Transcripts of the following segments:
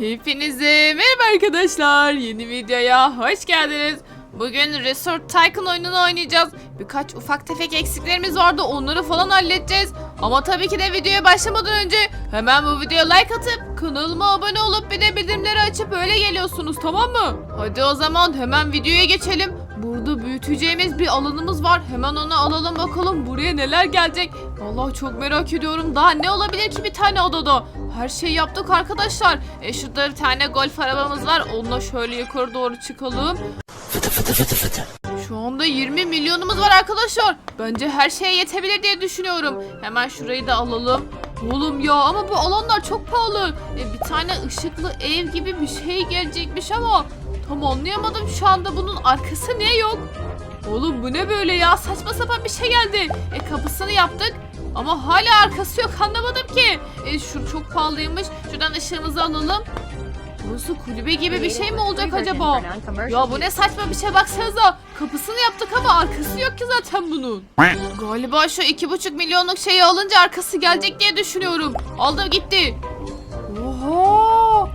Hepinize merhaba arkadaşlar. Yeni videoya hoş geldiniz. Bugün Resort Tycoon oyununu oynayacağız. Birkaç ufak tefek eksiklerimiz vardı. Onları falan halledeceğiz. Ama tabii ki de videoya başlamadan önce hemen bu videoya like atıp kanalıma abone olup bir de bildirimleri açıp öyle geliyorsunuz tamam mı? Hadi o zaman hemen videoya geçelim. Burada büyüteceğimiz bir alanımız var. Hemen onu alalım bakalım buraya neler gelecek. Vallahi çok merak ediyorum. Daha ne olabilir ki bir tane odada? Her şeyi yaptık arkadaşlar. E şurada bir tane golf arabamız var. Onunla şöyle yukarı doğru çıkalım. Şu anda 20 milyonumuz var arkadaşlar. Bence her şeye yetebilir diye düşünüyorum. Hemen şurayı da alalım. Oğlum ya ama bu alanlar çok pahalı. E, bir tane ışıklı ev gibi bir şey gelecekmiş ama tam anlayamadım şu anda bunun arkası niye yok? Oğlum bu ne böyle ya saçma sapan bir şey geldi. E kapısını yaptık ama hala arkası yok anlamadım ki. E şu çok pahalıymış. Şuradan ışığımızı alalım. Burası kulübe gibi bir şey mi olacak acaba? Ya bu ne saçma bir şey baksanıza. Kapısını yaptık ama arkası yok ki zaten bunun. Galiba şu iki buçuk milyonluk şeyi alınca arkası gelecek diye düşünüyorum. Aldım gitti. Oha!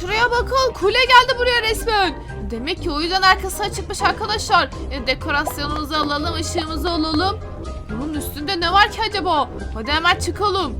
Şuraya bakın kule geldi buraya resmen. Demek ki o yüzden arkası açıkmış arkadaşlar. E, dekorasyonumuzu alalım, ışığımızı alalım. Bunun üstünde ne var ki acaba? Hadi hemen çıkalım.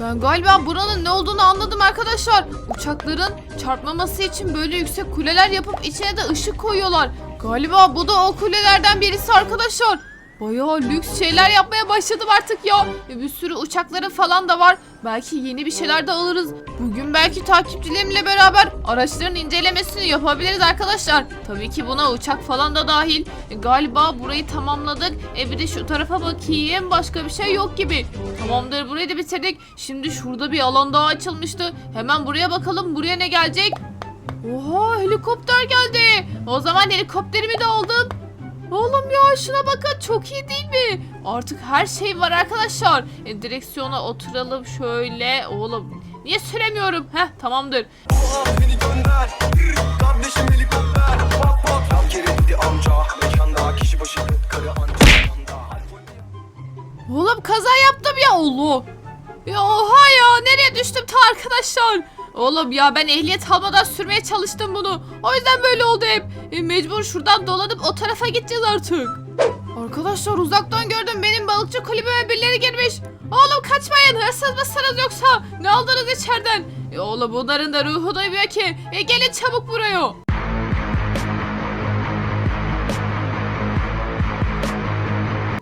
Ben galiba buranın ne olduğunu anladım arkadaşlar. Uçakların çarpmaması için böyle yüksek kuleler yapıp içine de ışık koyuyorlar. Galiba bu da o kulelerden birisi arkadaşlar. Bayağı lüks şeyler yapmaya başladım artık ya. E, Bir sürü uçakları falan da var. Belki yeni bir şeyler de alırız. Bugün belki takipçilerimle beraber araçların incelemesini yapabiliriz arkadaşlar. Tabii ki buna uçak falan da dahil. E, galiba burayı tamamladık. E bir de şu tarafa bakayım. Başka bir şey yok gibi. Tamamdır burayı da bitirdik. Şimdi şurada bir alan daha açılmıştı. Hemen buraya bakalım. Buraya ne gelecek? Oha helikopter geldi. O zaman helikopterimi de aldım. Oğlum ya şuna bakın çok iyi değil mi? Artık her şey var arkadaşlar. E, direksiyona oturalım şöyle. Oğlum niye süremiyorum? Heh tamamdır. Oğlum kaza yaptım ya oğlum. Ya oha ya nereye düştüm ta arkadaşlar. Oğlum ya ben ehliyet almadan sürmeye çalıştım bunu. O yüzden böyle oldu hep. E, mecbur şuradan dolanıp o tarafa gideceğiz artık. Arkadaşlar uzaktan gördüm benim balıkçı kulübeme birileri girmiş. Oğlum kaçmayın hırsız mısınız yoksa ne aldınız içeriden? E, oğlum bunların da ruhu duymuyor ki. E, gelin çabuk buraya.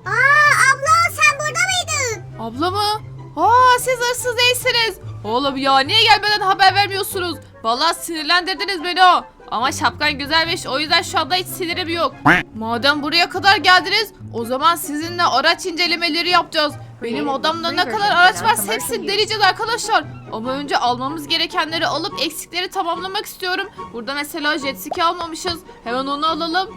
Aa abla sen burada mıydın? Abla mı? Aa siz hırsız değilsiniz. Oğlum ya niye gelmeden haber vermiyorsunuz? Vallahi sinirlendirdiniz beni o. Ama şapkan güzelmiş o yüzden şu anda hiç sinirim yok. Madem buraya kadar geldiniz o zaman sizinle araç incelemeleri yapacağız. Benim odamda ne kadar araç varsa hepsini deneyeceğiz arkadaşlar. Ama önce almamız gerekenleri alıp eksikleri tamamlamak istiyorum. Burada mesela jet ski almamışız. Hemen onu alalım.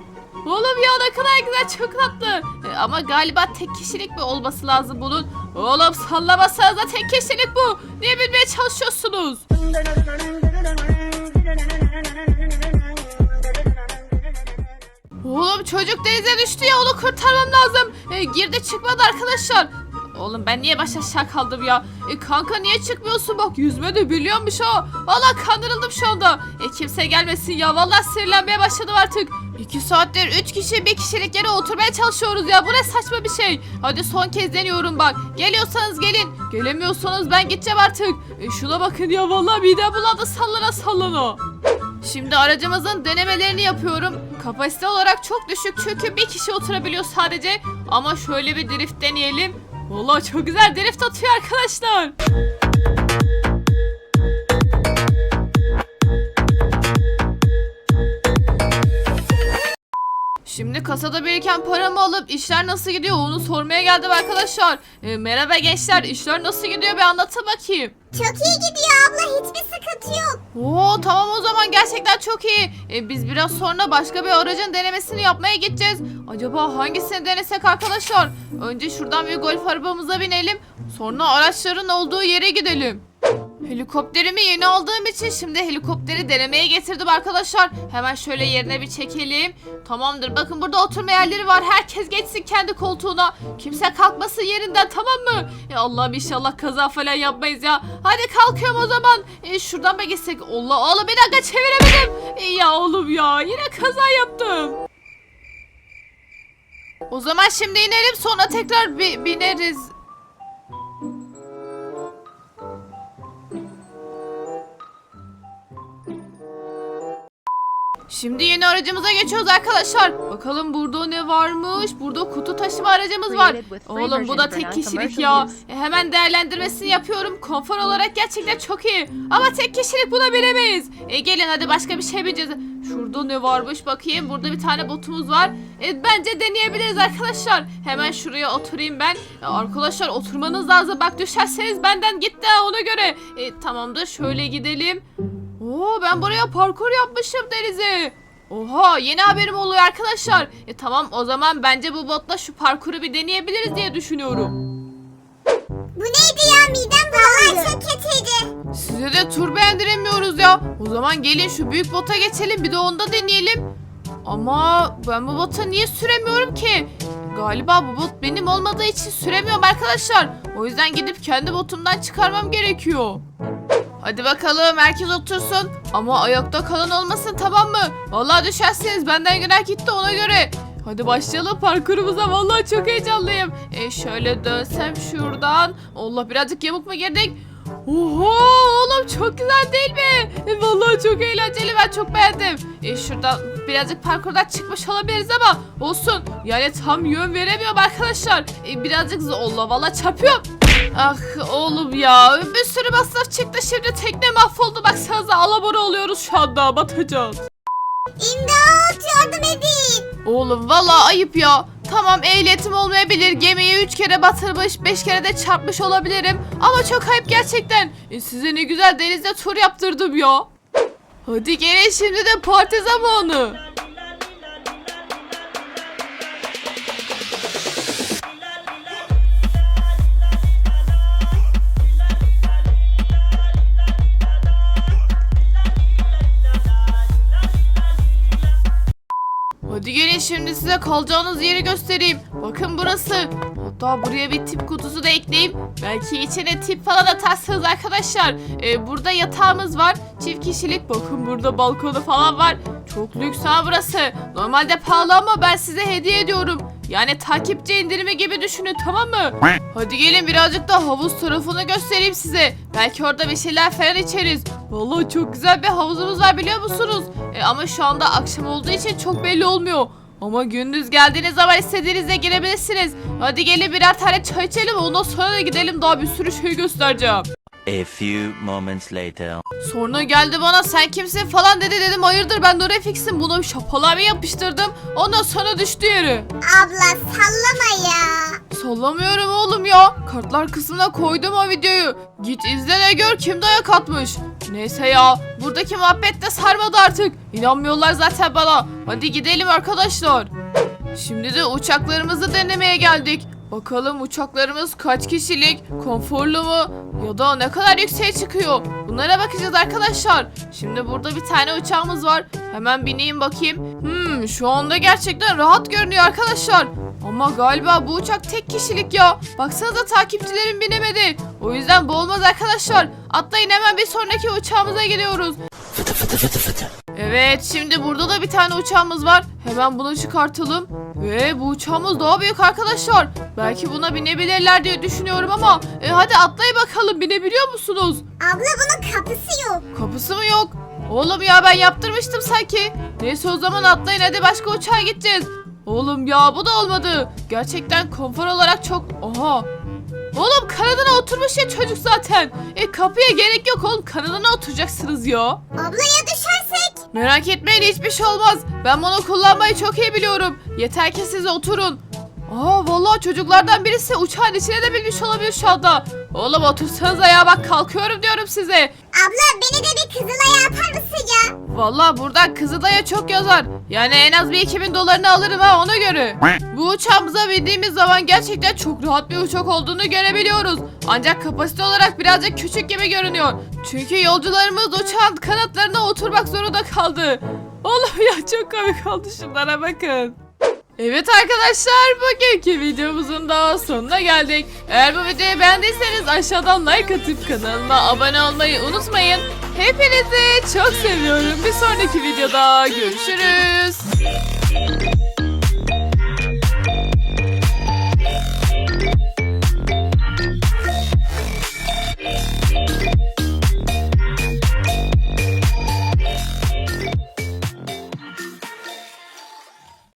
Oğlum ya ne kadar güzel çok tatlı. E, ama galiba tek kişilik mi olması lazım bunun? Oğlum sallamasanıza tek kişilik bu. Niye bilmeye çalışıyorsunuz? Oğlum çocuk denize düştü ya onu kurtarmam lazım. E, girdi çıkmadı arkadaşlar. Oğlum ben niye baş aşağı kaldım ya? E kanka niye çıkmıyorsun bak yüzme de biliyormuş o. Valla kandırıldım şu anda. E kimse gelmesin ya valla sinirlenmeye başladım artık. İki saattir üç kişi bir kişilik yere oturmaya çalışıyoruz ya. Bu ne saçma bir şey. Hadi son kez deniyorum bak. Geliyorsanız gelin. Gelemiyorsanız ben gideceğim artık. E şuna bakın ya valla midem bulandı sallana sallana. Şimdi aracımızın denemelerini yapıyorum. Kapasite olarak çok düşük çünkü bir kişi oturabiliyor sadece. Ama şöyle bir drift deneyelim. Vallahi çok güzel drift atıyor arkadaşlar. Şimdi kasada biriken paramı alıp işler nasıl gidiyor onu sormaya geldim arkadaşlar. E, merhaba gençler işler nasıl gidiyor bir anlatın bakayım. Çok iyi gidiyor abla hiçbir sıkıntı yok. Oo tamam o zaman gerçekten çok iyi. E, biz biraz sonra başka bir aracın denemesini yapmaya gideceğiz. Acaba hangisini denesek arkadaşlar? Önce şuradan bir golf arabamıza binelim. Sonra araçların olduğu yere gidelim. Helikopterimi yeni aldığım için şimdi helikopteri denemeye getirdim arkadaşlar. Hemen şöyle yerine bir çekelim. Tamamdır. Bakın burada oturma yerleri var. Herkes geçsin kendi koltuğuna. Kimse kalkmasın yerinden tamam mı? Ya Allah'ım inşallah kaza falan yapmayız ya. Hadi kalkıyorum o zaman. E, şuradan mı geçsek? Allah oğlum bir dakika çeviremedim. E, ya oğlum ya yine kaza yaptım. O zaman şimdi inelim sonra tekrar bi- bineriz. Şimdi yeni aracımıza geçiyoruz arkadaşlar. Bakalım burada ne varmış? Burada kutu taşıma aracımız var. Oğlum bu da tek kişilik ya. E, hemen değerlendirmesini yapıyorum. Konfor olarak gerçekten çok iyi. Ama tek kişilik buna bilemeyiz. E, gelin hadi başka bir şey bineceğiz. Şurada ne varmış bakayım. Burada bir tane botumuz var. E, bence deneyebiliriz arkadaşlar. Hemen şuraya oturayım ben. E, arkadaşlar oturmanız lazım. Bak düşerseniz benden gitti ona göre. E, tamamdır şöyle gidelim. Oo ben buraya parkur yapmışım Denize. Oha yeni haberim oluyor arkadaşlar. E tamam o zaman bence bu botla şu parkuru bir deneyebiliriz diye düşünüyorum. Bu neydi ya midem bulandı. çok kötüydü. Size de tur beğendiremiyoruz ya. O zaman gelin şu büyük bota geçelim bir de onda deneyelim. Ama ben bu bota niye süremiyorum ki? Galiba bu bot benim olmadığı için süremiyorum arkadaşlar. O yüzden gidip kendi botumdan çıkarmam gerekiyor. Hadi bakalım herkes otursun. Ama ayakta kalan olmasın tamam mı? Vallahi düşerseniz benden günah gitti ona göre. Hadi başlayalım parkurumuza. Vallahi çok heyecanlıyım. E şöyle dönsem şuradan. Allah birazcık yamuk mu girdik? Oha oğlum çok güzel değil mi? E, vallahi çok eğlenceli ben çok beğendim. E, şuradan birazcık parkurdan çıkmış olabiliriz ama olsun. Yani tam yön veremiyorum arkadaşlar. E, birazcık zor. Allah vallahi çarpıyorum. Ah oğlum ya bir sürü masraf çıktı şimdi tekne mahvoldu baksanıza alabora oluyoruz şu anda batacağız. İmdat yardım edin. Oğlum valla ayıp ya. Tamam ehliyetim olmayabilir. Gemiyi 3 kere batırmış, 5 kere de çarpmış olabilirim. Ama çok ayıp gerçekten. E, size ne güzel denizde tur yaptırdım ya. Hadi gelin şimdi de parti zamanı. Size kalacağınız yeri göstereyim. Bakın burası. Hatta buraya bir tip kutusu da ekleyeyim. Belki içine tip falan atarsınız arkadaşlar. Ee, burada yatağımız var. Çift kişilik. Bakın burada balkonu falan var. Çok lüks ha burası. Normalde pahalı ama ben size hediye ediyorum. Yani takipçi indirimi gibi düşünün tamam mı? Hadi gelin birazcık da havuz tarafını göstereyim size. Belki orada bir şeyler falan içeriz. Vallahi çok güzel bir havuzumuz var biliyor musunuz? E, ama şu anda akşam olduğu için çok belli olmuyor. Ama gündüz geldiğiniz zaman istediğinizde girebilirsiniz. Hadi gelin birer tane çay içelim ondan sonra da gidelim daha bir sürü şey göstereceğim. A few moments later. Sonra geldi bana sen kimsin falan dedi dedim hayırdır ben Dorefix'im buna bir yapıştırdım. Ondan sonra düştü yere. Abla sallama ya. Sallamıyorum oğlum ya. Kartlar kısmına koydum o videoyu. Git izle de gör kim dayak atmış. Neyse ya buradaki muhabbet de sarmadı artık. İnanmıyorlar zaten bana. Hadi gidelim arkadaşlar. Şimdi de uçaklarımızı denemeye geldik. Bakalım uçaklarımız kaç kişilik, konforlu mu ya da ne kadar yükseğe çıkıyor. Bunlara bakacağız arkadaşlar. Şimdi burada bir tane uçağımız var. Hemen bineyim bakayım. Hmm şu anda gerçekten rahat görünüyor arkadaşlar. Ama galiba bu uçak tek kişilik ya. Baksanıza takipçilerim binemedi. O yüzden bu olmaz arkadaşlar. Atlayın hemen bir sonraki uçağımıza gidiyoruz. Evet şimdi burada da bir tane uçağımız var. Hemen bunu çıkartalım. Ve bu uçağımız daha büyük arkadaşlar. Belki buna binebilirler diye düşünüyorum ama e, hadi atlayın bakalım binebiliyor musunuz? Abla bunun kapısı yok. Kapısı mı yok? Oğlum ya ben yaptırmıştım sanki. Neyse o zaman atlayın hadi başka uçağa gideceğiz. Oğlum ya bu da olmadı. Gerçekten konfor olarak çok... Oha. Oğlum kanadına oturmuş ya çocuk zaten. E kapıya gerek yok oğlum kanadına oturacaksınız ya. Abla ya düşersek? Merak etmeyin hiçbir şey olmaz. Ben bunu kullanmayı çok iyi biliyorum. Yeter ki siz oturun. Aa vallahi çocuklardan birisi uçağın içine de binmiş olabilir şu anda. Oğlum otursanıza ya bak kalkıyorum diyorum size. Abla beni de bir kızılaya atar mısın ya? Valla burada Kızılay'a çok yazar. Yani en az bir 2000 dolarını alırım ha ona göre. Bu uçağımıza bindiğimiz zaman gerçekten çok rahat bir uçak olduğunu görebiliyoruz. Ancak kapasite olarak birazcık küçük gibi görünüyor. Çünkü yolcularımız uçağın kanatlarına oturmak zorunda kaldı. Oğlum ya çok komik oldu şunlara bakın. Evet arkadaşlar bugünkü videomuzun da sonuna geldik. Eğer bu videoyu beğendiyseniz aşağıdan like atıp kanalıma abone olmayı unutmayın. Hepinizi çok seviyorum. Bir sonraki videoda görüşürüz.